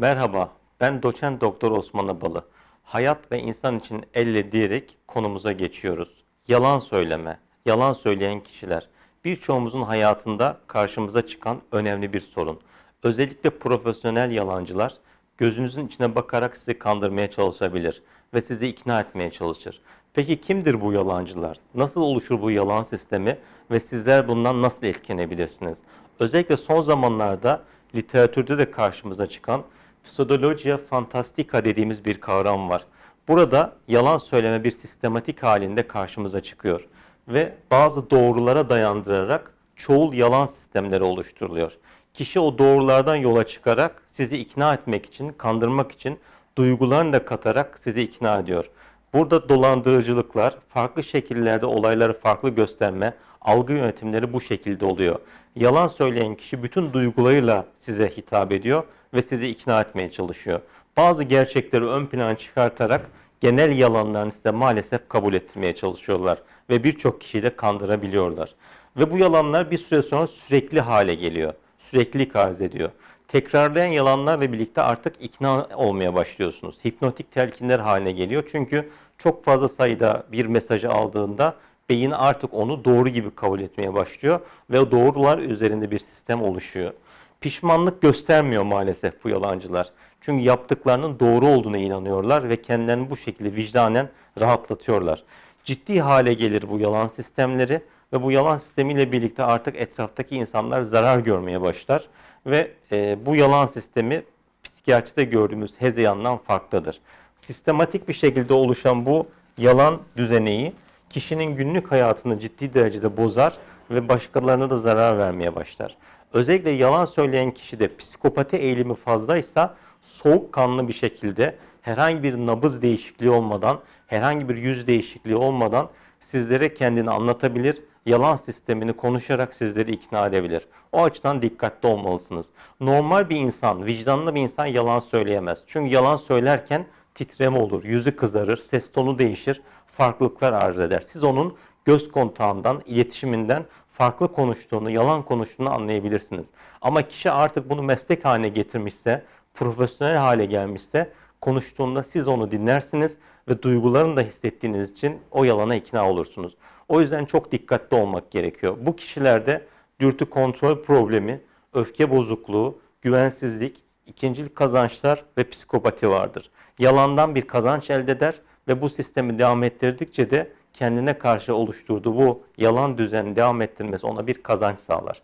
Merhaba, ben doçent doktor Osman Abalı. Hayat ve insan için elle diyerek konumuza geçiyoruz. Yalan söyleme, yalan söyleyen kişiler. Birçoğumuzun hayatında karşımıza çıkan önemli bir sorun. Özellikle profesyonel yalancılar gözünüzün içine bakarak sizi kandırmaya çalışabilir ve sizi ikna etmeye çalışır. Peki kimdir bu yalancılar? Nasıl oluşur bu yalan sistemi ve sizler bundan nasıl etkilenebilirsiniz? Özellikle son zamanlarda literatürde de karşımıza çıkan pseudologia fantastica dediğimiz bir kavram var. Burada yalan söyleme bir sistematik halinde karşımıza çıkıyor ve bazı doğrulara dayandırarak çoğul yalan sistemleri oluşturuluyor. Kişi o doğrulardan yola çıkarak sizi ikna etmek için, kandırmak için duygularını da katarak sizi ikna ediyor. Burada dolandırıcılıklar, farklı şekillerde olayları farklı gösterme, algı yönetimleri bu şekilde oluyor. Yalan söyleyen kişi bütün duygularıyla size hitap ediyor ve sizi ikna etmeye çalışıyor. Bazı gerçekleri ön plana çıkartarak genel yalanlarını size maalesef kabul ettirmeye çalışıyorlar ve birçok kişiyi de kandırabiliyorlar. Ve bu yalanlar bir süre sonra sürekli hale geliyor. Süreklilik arz ediyor. Tekrarlayan yalanlarla birlikte artık ikna olmaya başlıyorsunuz. Hipnotik telkinler haline geliyor. Çünkü çok fazla sayıda bir mesajı aldığında beyin artık onu doğru gibi kabul etmeye başlıyor ve doğrular üzerinde bir sistem oluşuyor. Pişmanlık göstermiyor maalesef bu yalancılar. Çünkü yaptıklarının doğru olduğuna inanıyorlar ve kendilerini bu şekilde vicdanen rahatlatıyorlar. Ciddi hale gelir bu yalan sistemleri ve bu yalan sistemiyle birlikte artık etraftaki insanlar zarar görmeye başlar ve e, bu yalan sistemi psikiyatride gördüğümüz hezeyandan farklıdır. Sistematik bir şekilde oluşan bu yalan düzeneyi kişinin günlük hayatını ciddi derecede bozar ve başkalarına da zarar vermeye başlar. Özellikle yalan söyleyen kişide psikopati eğilimi fazlaysa soğukkanlı bir şekilde herhangi bir nabız değişikliği olmadan, herhangi bir yüz değişikliği olmadan sizlere kendini anlatabilir, yalan sistemini konuşarak sizleri ikna edebilir. O açıdan dikkatli olmalısınız. Normal bir insan, vicdanlı bir insan yalan söyleyemez. Çünkü yalan söylerken titreme olur, yüzü kızarır, ses tonu değişir, farklılıklar arz eder. Siz onun göz kontağından, iletişiminden farklı konuştuğunu, yalan konuştuğunu anlayabilirsiniz. Ama kişi artık bunu meslek haline getirmişse, profesyonel hale gelmişse konuştuğunda siz onu dinlersiniz ve duygularını da hissettiğiniz için o yalana ikna olursunuz. O yüzden çok dikkatli olmak gerekiyor. Bu kişilerde dürtü kontrol problemi, öfke bozukluğu, güvensizlik, ikincilik kazançlar ve psikopati vardır. Yalandan bir kazanç elde eder ve bu sistemi devam ettirdikçe de kendine karşı oluşturduğu bu yalan düzeni devam ettirmesi ona bir kazanç sağlar.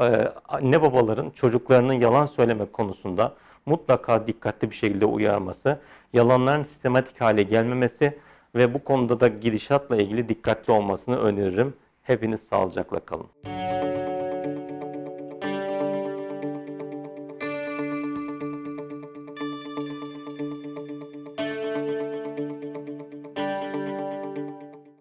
Ee, anne babaların çocuklarının yalan söyleme konusunda mutlaka dikkatli bir şekilde uyarması, yalanların sistematik hale gelmemesi ve bu konuda da gidişatla ilgili dikkatli olmasını öneririm. Hepiniz sağlıcakla kalın.